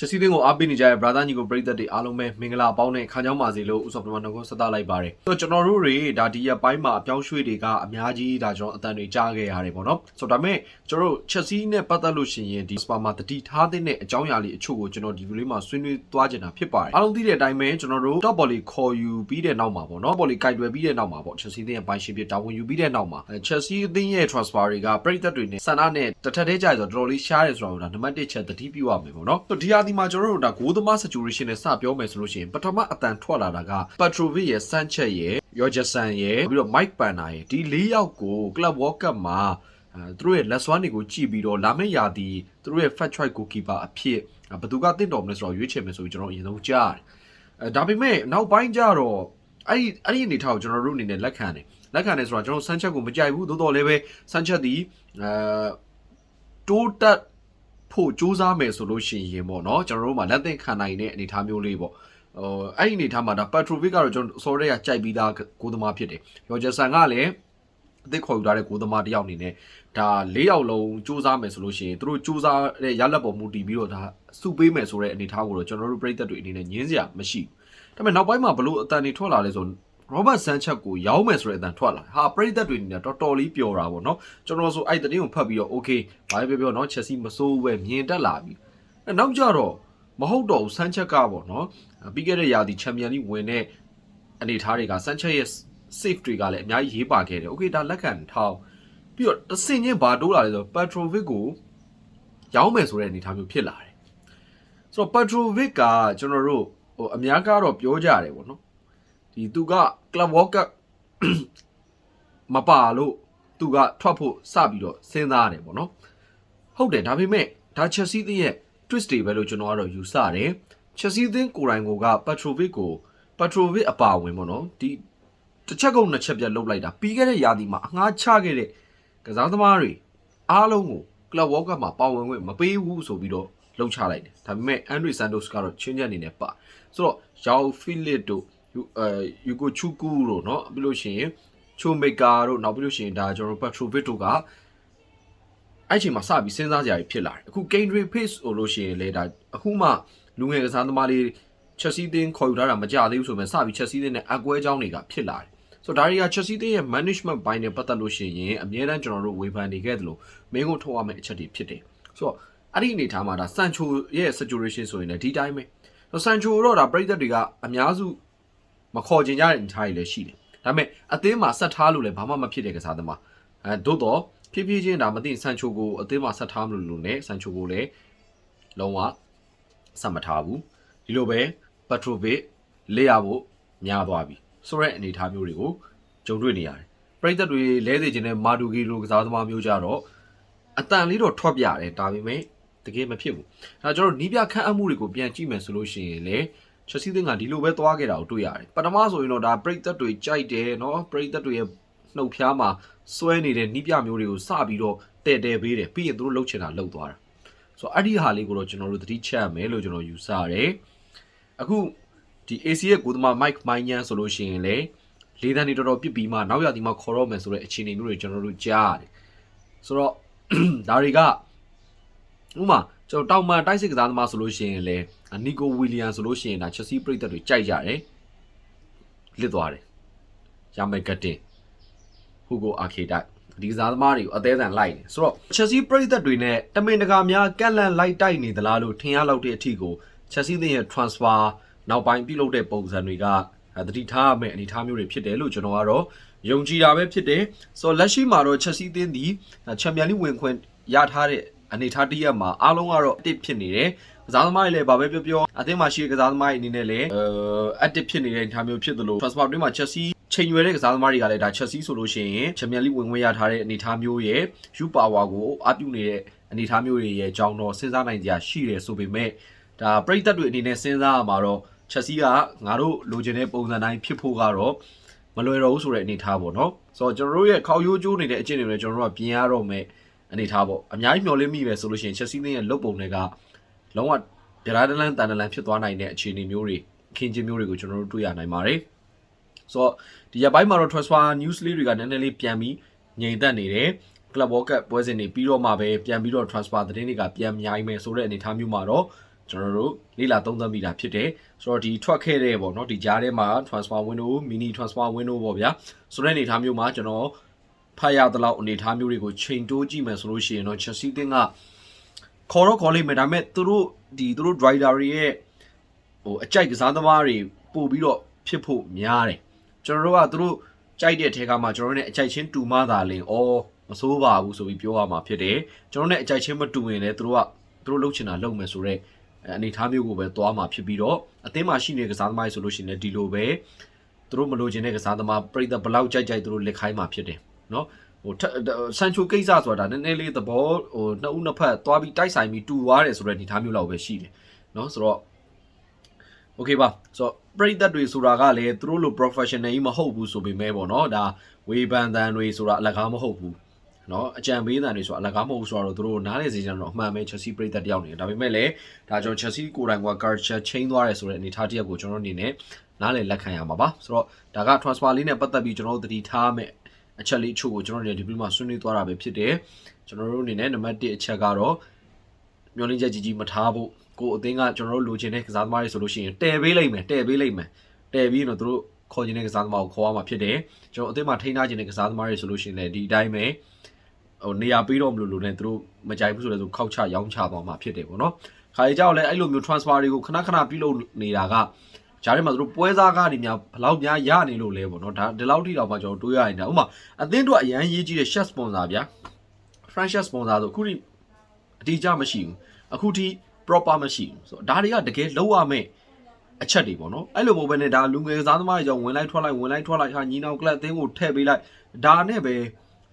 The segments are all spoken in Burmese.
ချက်စီးသင်းကိုအားပေးနေကြတဲ့ brother ညီကိုပရိသတ်တွေအားလုံးပဲမင်္ဂလာပေါင်းနဲ့ခါကြောင်းပါစေလို့ဥစ္စာပထမနှုတ်ဆက်သလိုက်ပါတယ်။ဆိုတော့ကျွန်တော်တို့တွေဒါဒီရက်ပိုင်းမှာအပြောင်းရွှေ့တွေကအများကြီးဒါကျွန်တော်အတန်တွေကြားခဲ့ရတယ်ပေါ့နော်။ဆိုတော့ဒါပေမဲ့ကျွန်တော်တို့ချက်စီးနဲ့ပတ်သက်လို့ရှိရင်ဒီ spa မှာတတိထားတဲ့အကြောင်းအရာလေးအချို့ကိုကျွန်တော်ဒီဗီဒီယိုလေးမှာဆွေးနွေးသွားချင်တာဖြစ်ပါတယ်။အားလုံးသိတဲ့အတိုင်းပဲကျွန်တော်တို့ top volley ခေါ်ယူပြီးတဲ့နောက်မှာပေါ့နော်။ volley ကိုက်တွယ်ပြီးတဲ့နောက်မှာပေါ့ချက်စီးသင်းရဲ့ပိုင်းရှင်ဖြစ်တာဝန်ယူပြီးတဲ့နောက်မှာချက်စီးသင်းရဲ့ transfer တွေကပရိသတ်တွေနဲ့ဆန္ဒနဲ့တစ်ထက်တည်းကြာဆိုတော့တော်တော်လေးရှားတယ်ဆိုတော့ဒါနံပါတ်1ချက်သတိပြုရမယ်ပေါ့နော်။ဆိုတော့ဒီဟာဒီမှာကျွန်တော်တို့ဒါဂိုးသမား situation နဲ့စပြောမယ်ဆိုလို့ရှိရင်ပထမအတန်ထွက်လာတာက Petrovic ရဲ့ Sanchez ရဲ့ Jorgensen ရဲ့ပြီးတော့ Mike Panna ရဲ့ဒီ၄ယောက်ကို Club World Cup မှာအဲသူတို့ရဲ့လက်စွမ်းတွေကိုကြည့်ပြီးတော့လာမယ့်ရာသီသူတို့ရဲ့ fat track goalkeeper အဖြစ်ဘယ်သူကတင့်တော်မလဲဆိုတော့ရွေးချယ်မယ်ဆိုပြီးကျွန်တော်အရင်ဆုံးကြားတယ်အဲဒါပေမဲ့နောက်ပိုင်းကျတော့အဲ့ဒီအဲ့ဒီအနေထားကိုကျွန်တော်တို့အနေနဲ့လက်ခံတယ်လက်ခံတယ်ဆိုတော့ကျွန်တော် Sanchez ကိုမကြိုက်ဘူးသို့တော်လည်းပဲ Sanchez ဒီအဲတိုးတက် ဖို့စူးစမ်းမယ်ဆိုလို့ရှိရင်ပေါ့နော်ကျွန်တော်တို့မှာလက်သင့်ခံနိုင်တဲ့အနေအထားမျိုးလေးပေါ့ဟိုအဲ့ဒီအနေအထားမှာဒါ Petrovic ကတော့ကျွန်တော်စော်ရဲကကြိုက်ပြီးသားကိုသမားဖြစ်တယ်ရောဂျာဆန်ကလည်းအသစ်ခေါ်ယူထားတဲ့ကိုသမားတစ်ယောက်အနေနဲ့ဒါ၄ယောက်လုံးစူးစမ်းမယ်ဆိုလို့ရှိရင်သူတို့စူးစမ်းတဲ့ရလက်ပေါ်မူတည်ပြီးတော့ဒါစုပေးမယ်ဆိုတဲ့အနေအထားကိုတော့ကျွန်တော်တို့ပြည်သက်တွေအနေနဲ့ညင်းစရာမရှိဘူးဒါပေမဲ့နောက်ပိုင်းမှာဘလို့အတန်တွေထွက်လာလဲဆို ရောဘတ်ဆန်ချက်ကိုရောင်းမယ်ဆိုတဲ့အတန်ထွက်လာဟာပရိသတ်တွေအနေနဲ့တော်တော်လေးပျော်တာပေါ့နော်ကျွန်တော်ဆိုအဲ့တတင်းကိုဖတ်ပြီးတော့ okay ဘာပဲပြောပြောနော်ချက်စီမစိုးဘူးပဲမြင်တက်လာပြီအဲနောက်ကြတော့မဟုတ်တော့ဘူးဆန်ချက်ကပေါ့နော်ပြီးခဲ့တဲ့ရာသီချန်ပီယံလိဝင်တဲ့အနေထားတွေကဆန်ချက်ရဲ့ safe တွေကလည်းအများကြီးရေးပါခဲ့တယ် okay ဒါလက်ခံထောင်းပြီးတော့တဆင်ချင်းဘာတိုးလာလဲဆိုတော့ Petrovic ကိုရောင်းမယ်ဆိုတဲ့အနေအထားမျိုးဖြစ်လာတယ်ဆိုတော့ Petrovic ကကျွန်တော်တို့ဟိုအများကတော့ပြောကြတယ်ပေါ့နော် ဒီသူက Club World Cup မပါလို့သူကထွက်ဖို့စပြီးတော့စဉ်းစားရတယ်ပေါ့နော်ဟုတ်တယ်ဒါပေမဲ့ဒါ Chelsea သင်းရဲ့ twist တွေပဲလို့ကျွန်တော်ကတော့ယူဆတယ် Chelsea သင်းကိုယ်တိုင်က Petrovic ကို Petrovic အပါဝင်ပေါ့နော်ဒီတစ်ချက်ကုန်နှစ်ချက်ပြတ်လုတ်လိုက်တာပြီးခဲ့တဲ့ရာသီမှာအငှားချခဲ့တဲ့ကစားသမားတွေအားလုံးကို Club World Cup မှာပါဝင်ခွင့်မပေးဘူးဆိုပြီးတော့လှုပ်ချလိုက်တယ်ဒါပေမဲ့ Andre Santos ကတော့ချင်းချက်အနေနဲ့ပါဆိုတော့ Joao Felix တို့ အဲယူကိုချူကူတို့เนาะပြီးလို့ရှိရင်ချိုမေကာတို့နောက်ပြီးလို့ရှိရင်ဒါကျွန်တော် Petrovic တို့ကအဲ့ချိန်မှာစပြီးစဉ်းစားကြရဖြစ်လာတယ်အခု Kendrick Pace ဆိုလို့ရှိရင်လေဒါအခုမှလူငယ်ကစားသမားလေးချက်စီးသင်းခေါ်ယူထားတာမကြသေးဘူးဆိုပေမဲ့စပြီးချက်စီးသင်းနဲ့အကွဲကြောင်းတွေကဖြစ်လာတယ်ဆိုတော့ဒါတွေကချက်စီးသင်းရဲ့ management ဘိုင်းနဲ့ပတ်သက်လို့ရှိရင်အများတန်းကျွန်တော်တို့ဝေဖန်နေခဲ့တယ်လို့မင်းကိုထုတ်ရမယ့်အချက်တွေဖြစ်တယ်ဆိုတော့အဲ့ဒီအနေထားမှာဒါ Sancho ရဲ့ situation ဆိုရင်လည်းဒီတိုင်းပဲဆို Sancho တော့ဒါပြည်သက်တွေကအများစု မခေါ်ချင်ကြတဲ့အနေထားတွေလည်းရှိတယ်ဒါပေမဲ့အသင်းမှာဆက်ထားလို့လည်းဘာမှမဖြစ်တဲ့ကစားသမားအဲသို့တော့ဖြည်းဖြည်းချင်းဒါမသိဆန်ချိုကိုအသင်းမှာဆက်ထားမလို့လို့ ਨੇ ဆန်ချိုကိုလည်းလုံးဝဆက်မထားဘူးဒီလိုပဲပက်ထရိုဗစ်လက်ရဖို့များသွားပြီဆိုတဲ့အနေအထားမျိုးတွေကိုကြုံတွေ့နေရတယ်ပရိသတ်တွေလဲစေခြင်းနဲ့မာဒူဂီလိုကစားသမားမျိုးကြတော့အတန်လေးတော့ထွက်ပြတယ်ဒါပေမဲ့တကယ်မဖြစ်ဘူးဒါကျွန်တော်နီးပြခန့်အပ်မှုတွေကိုပြန်ကြည့်မယ်ဆိုလို့ရှိရင်လေ ချက်စီးသင်းကဒီလိုပဲသွားခဲ့တာကိုတွေ့ရတယ်ပထမဆိုရင်တော့ဒါပရိသတ်တွေကြိုက်တယ်နော်ပရိသတ်တွေရဲ့နှုတ်ဖျားမှာစွဲနေတဲ့နှိပြမျိုးတွေကိုစပြီးတော့တဲတဲပေးတယ်ပြီးရင်သူတို့လှုပ်ချင်တာလှုပ်သွားတာဆိုတော့အဲ့ဒီဟာလေးကိုတော့ကျွန်တော်တို့သတိချက်ရမယ်လို့ကျွန်တော်ယူဆရတယ်အခုဒီ AC ရဲ့ကိုသမာ Mike Maignan ဆိုလို့ရှိရင်လေလေးတန်းနေတော်တော်ပြစ်ပြီးမှနောက်ရသည်မှခေါ်တော့မယ်ဆိုတဲ့အခြေအနေမျိုးတွေကျွန်တော်တို့ကြားရတယ်ဆိုတော့ဒါတွေကဥမာ ကျွန်တော်တောင်မှန်တိုက်စစ်ကစားသမားဆိုလို့ရှိရင်လေနီကိုဝီလီယံဆိုလို့ရှိရင်ဒါချက်စီပရိသတ်တွေကြိုက်ကြတယ်လစ်သွားတယ်ရမယ်ကတင်ဟူကိုအာခေတိုက်ဒီကစားသမားတွေကိုအသေးအံလိုက်တယ်ဆိုတော့ချက်စီပရိသတ်တွေနဲ့တမင်တကာများကက်လန်လိုက်တိုက်နေသလားလို့ထင်ရလောက်တဲ့အထိကိုချက်စီသင်းရဲ့ transfer နောက်ပိုင်းပြုလုပ်တဲ့ပုံစံတွေကတတိထားရမယ့်အနေအထားမျိုးတွေဖြစ်တယ်လို့ကျွန်တော်ကတော့ယုံကြည်တာပဲဖြစ်တယ်ဆိုတော့လက်ရှိမှာတော့ချက်စီသင်းဒီချန်ပီယံလိဝင်ခွင့်ရထားတဲ့ အနေထားတရက်မှာအားလုံးကတော့ active ဖြစ်နေတယ်ကစားသမားတွေလည်းဗာပဲပြောပြောအသင်းမှာရှိတဲ့ကစားသမားတွေအနေနဲ့လည်းအဲ active ဖြစ်နေတဲ့အနေထားမျိုးဖြစ်သလို transfer တွေမှာ Chelsea ချိန်ရွယ်တဲ့ကစားသမားတွေကလည်းဒါ Chelsea ဆိုလို့ရှိရင်ချန်ပီယံလိဝင်ခွင့်ရထားတဲ့အနေထားမျိုးရဲ့ U power ကိုအပြုနေတဲ့အနေထားမျိုးတွေရဲ့အကြောင်းတော့စဉ်းစားနိုင်ကြရှိတယ်ဆိုပေမဲ့ဒါပရိသတ်တွေအနေနဲ့စဉ်းစားရမှာတော့ Chelsea ကငါတို့လိုချင်တဲ့ပုံစံတိုင်းဖြစ်ဖို့ကတော့မလွယ်တော့ဘူးဆိုတဲ့အနေထားပေါ့နော်ဆိုတော့ကျွန်တော်တို့ရဲ့ခေါရိုးကျိုးနေတဲ့အကျင့်တွေလည်းကျွန်တော်တို့ကပြင်ရတော့မယ် အနေထားပေါ့အများကြီးမျှော်လင့်မိပဲဆိုလို့ရှိရင် Chelsea ရဲ့လုတ်ပုံတွေကလုံးဝဒရာဒလန်တန်ဒလန်ဖြစ်သွားနိုင်တဲ့အခြေအနေမျိုးတွေအခင်းချင်းမျိုးတွေကိုကျွန်တော်တို့တွေ့ရနိုင်ပါတယ်ဆိုတော့ဒီရက်ပိုင်းမှာတော့ transfer news လေးတွေကနည်းနည်းလေးပြန်ပြီးငြိမ်သက်နေတယ် Club World Cup ပွဲစဉ်တွေပြီးတော့မှပဲပြန်ပြီးတော့ transfer သတင်းတွေကပြန်မြိုင်းမယ်ဆိုတဲ့အနေအထားမျိုးမှာတော့ကျွန်တော်တို့လေ့လာသုံးသပ်မိတာဖြစ်တယ်ဆိုတော့ဒီထွက်ခဲ့တဲ့ပေါ့နော်ဒီကြားထဲမှာ transfer window mini transfer window ပေါ့ဗျာဆိုတဲ့အနေအထားမျိုးမှာကျွန်တော် ဖတ်ရတဲ့လောက်အနေအထားမျိုးတွေကိုချိန်တိုးကြည့်မယ်ဆိုလို့ရှိရင်တော့ Chelsea တင်းကခေါ်တော့ခေါ်လိမ့်မယ်ဒါပေမဲ့သူတို့ဒီသူတို့ driver တွေရဲ့ဟိုအကြိုက်ကစားသမားတွေပို့ပြီးတော့ဖြစ်ဖို့များတယ်ကျွန်တော်တို့ကသူတို့ကြိုက်တဲ့အထက်ကမှကျွန်တော်တို့ ਨੇ အကြိုက်ချင်းတူမှသာလင်ဩမစိုးပါဘူးဆိုပြီးပြောရမှာဖြစ်တယ်ကျွန်တော် ਨੇ အကြိုက်ချင်းမတူရင်လည်းသူတို့ကသူတို့လှုပ်ချင်တာလှုပ်မယ်ဆိုတော့အနေအထားမျိုးကိုပဲသွားမှာဖြစ်ပြီးတော့အသင်းမှာရှိနေတဲ့ကစားသမားတွေဆိုလို့ရှိရင်လည်းဒီလိုပဲသူတို့မလိုချင်တဲ့ကစားသမားပြိတ္တဘလောက်ကြိုက်ကြိုက်သူတို့လက်ခိုင်းမှာဖြစ်တယ် နော်ဟိုဆန်ချိုကိစ္စဆိုတာဒါနည်းနည်းလေးသဘောဟိုနှစ်ဦးနှစ်ဖက်သွားပြီးတိုက်ဆိုင်ပြီးတူသွားတယ်ဆိုတဲ့အနေအထားမျိုးလောက်ပဲရှိတယ်နော်ဆိုတော့ okay ပါဆိုတော့ပရိသတ်တွေဆိုတာကလည်းသူတို့လို professional ကြီးမဟုတ်ဘူးဆိုပေမဲ့ပေါ့နော်ဒါဝေဖန်တန်တွေဆိုတာအလကားမဟုတ်ဘူးနော်အကြံပေးတန်တွေဆိုတာအလကားမဟုတ်ဘူးဆိုတော့သူတို့နားလေစေချင်တော့အမှန်ပဲ Chelsea ပရိသတ်တယောက်နေဒါပေမဲ့လည်းဒါကျွန်တော် Chelsea ကိုယ်တိုင်က culture change သွားတယ်ဆိုတဲ့အနေအထားတစ်ရပ်ကိုကျွန်တော်အနေနဲ့နားလေလက်ခံရမှာပါဆိုတော့ဒါက transfer လေးနဲ့ပတ်သက်ပြီးကျွန်တော်တို့သတိထားမယ် အချက်လေးအချို့ကိုကျွန်တော်တို့ဒီပြီးမှဆွေးနွေးသွားတာပဲဖြစ်တယ်ကျွန်တော်တို့အနေနဲ့နံပါတ်1အချက်ကတော့မျောလင်းချက်ကြီးကြီးမထားဖို့ကိုယ်အသင်းကကျွန်တော်တို့လိုချင်တဲ့ကစားသမားတွေဆိုလို့ရှိရင်တဲပေးလိုက်မယ်တဲပေးလိုက်မယ်တဲပြီးတော့သူတို့ခေါ်ချင်တဲ့ကစားသမားကိုခေါ်ရမှာဖြစ်တယ်ကျွန်တော်အသင်းမှာထိန်းထားချင်တဲ့ကစားသမားတွေဆိုလို့ရှိရင်လည်းဒီအတိုင်းပဲဟိုနေရာပေးတော့မလို့လို့နဲ့သူတို့မကြိုက်ဘူးဆိုလည်းသူခောက်ချရောင်းချသွားမှာဖြစ်တယ်ပေါ့နော်ခါရီကြောက်လည်းအဲ့လိုမျိုး transfer တွေကိုခဏခဏပြုလုပ်နေတာက ဂျားထဲမှာသူတို့ပွဲစားကားတွေများဘလောက်များရနေလို့လဲပေါ့နော်ဒါဒီလောက်ထိတော့မှကျွန်တော်တွေးရနေတာဥပမာအသင်းတို့အရန်ရေးကြီးတဲ့ chef sponsor ဗျာ franchise sponsor ဆိုအခုထိအတိအကျမရှိဘူးအခုထိ proper မရှိဘူးဆိုတော့ဒါတွေကတကယ်လောက်ရမယ့်အချက်တွေပေါ့နော်အဲ့လိုပုံပဲနဲ့ဒါလူငယ်ကစားသမားတွေကြောင့်ဝင်လိုက်ထွက်လိုက်ဝင်လိုက်ထွက်လိုက်ဟာညီနောင်ကလပ်အသင်းကိုထည့်ပေးလိုက်ဒါနဲ့ပဲ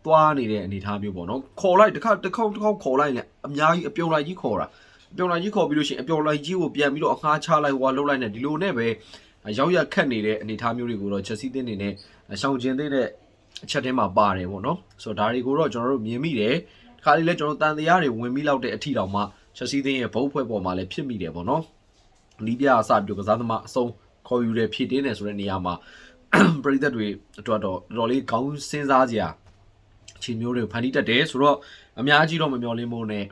သွားနေတဲ့အနေအထားမျိုးပေါ့နော်ခေါ်လိုက်တစ်ခါတစ်ခေါက်တစ်ခေါက်ခေါ်လိုက်နဲ့အများကြီးအပြုံလိုက်ကြီးခေါ်တာအ ပြုံလိုက်ကြီးခေါ်ပြီးလို့ရှိရင်အပြုံလိုက်ကြီးကိုပြန်ပြီးတော့အငှားချလိုက်ဟွာလှုပ်လိုက်နဲ့ဒီလိုနဲ့ပဲရောက်ရခက်နေတဲ့အနေအထားမျိုးတွေကိုတော့ Chelsea တင်းနေနဲ့ရှောင်ကျဉ်တဲ့အချက်ထဲမှာပါတယ်ပေါ့နော်ဆိုတော့ဒါတွေကိုတော့ကျွန်တော်တို့မြင်မိတယ်ဒီခါလေးလဲကျွန်တော်တန်တရားတွေဝင်ပြီးလောက်တဲ့အထီတောင်မှချက်စီးသိန်းရဲ့ဘုတ်ဖွဲ့ပေါ်မှာလည်းဖြစ်မိတယ်ပေါ့နော်နီးပြအစပြီးကစားသမားအစုံခေါ်ယူတယ်ဖြည့်တင်းတယ်ဆိုတဲ့နေရာမှာပရိသတ်တွေအတွက်တော့တော်တော်လေးခေါင်းစဉ်းစားစရာအချိန်မျိုးတွေဖန်တီးတတ်တယ်ဆိုတော့အများကြီးတော့မမျော်လင့်ဖို့နဲ့တ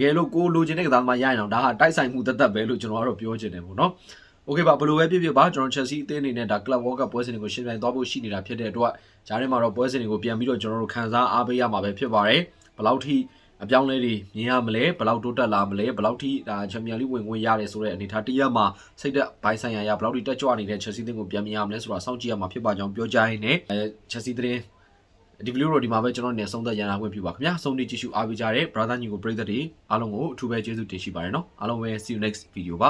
ကယ်လို့ကိုလိုချင်တဲ့ကစားသမားရရင်တော့ဒါဟာတိုက်ဆိုင်မှုတသက်ပဲလို့ကျွန်တော်ကတော့ပြောချင်တယ်ပေါ့နော်โอเคပါဘယ်လိုပဲဖြစ်ဖြစ်ပါကျွန်တော် Chelsea အသင်းအနေနဲ့ဒါ Club World Cup ပွဲစဉ်တွေကိုရှင်းပြသွားဖို့ရှိနေတာဖြစ်တဲ့အတွက်ဂျားထဲမှာတော့ပွဲစဉ်တွေကိုပြန်ပြီးတော့ကျွန်တော်တို့ခန်းစားအားပေးရမှာပဲဖြစ်ပါတယ်ဘယ်လောက်ထိအပြောင်းလဲတွေမြင်ရမလဲဘယ်လောက်တိုးတက်လာမလဲဘယ်လောက်ထိဒါချန်ပီယံလိဝင်ဝင်ရတယ်ဆိုတဲ့အနေအထားတရက်မှာစိတ်သက်ဘိုင်းဆိုင်ရာရဘယ်လောက်ထိတက်ကြွနေတဲ့ Chelsea တင်းကိုပြန်မြင်ရမလဲဆိုတာစောင့်ကြည့်ရမှာဖြစ်ပါကြောင်းပြောကြရင်းနဲ့အဲ Chelsea တင်း ဒီဗီဒီယိုတော့ဒီမှာပဲကျွန်တော်နေဆုံးသက်ရန်လာခွင့်ပြုပါခင်ဗျာဆုံးဖြတ်ကြည့်ရှုအားပေးကြတဲ့ brother ညီကိုပရိသတ်တွေအားလုံးကိုအထူးပဲကျေးဇူးတင်ရှိပါတယ်နော်အားလုံးပဲ see you next video ပါ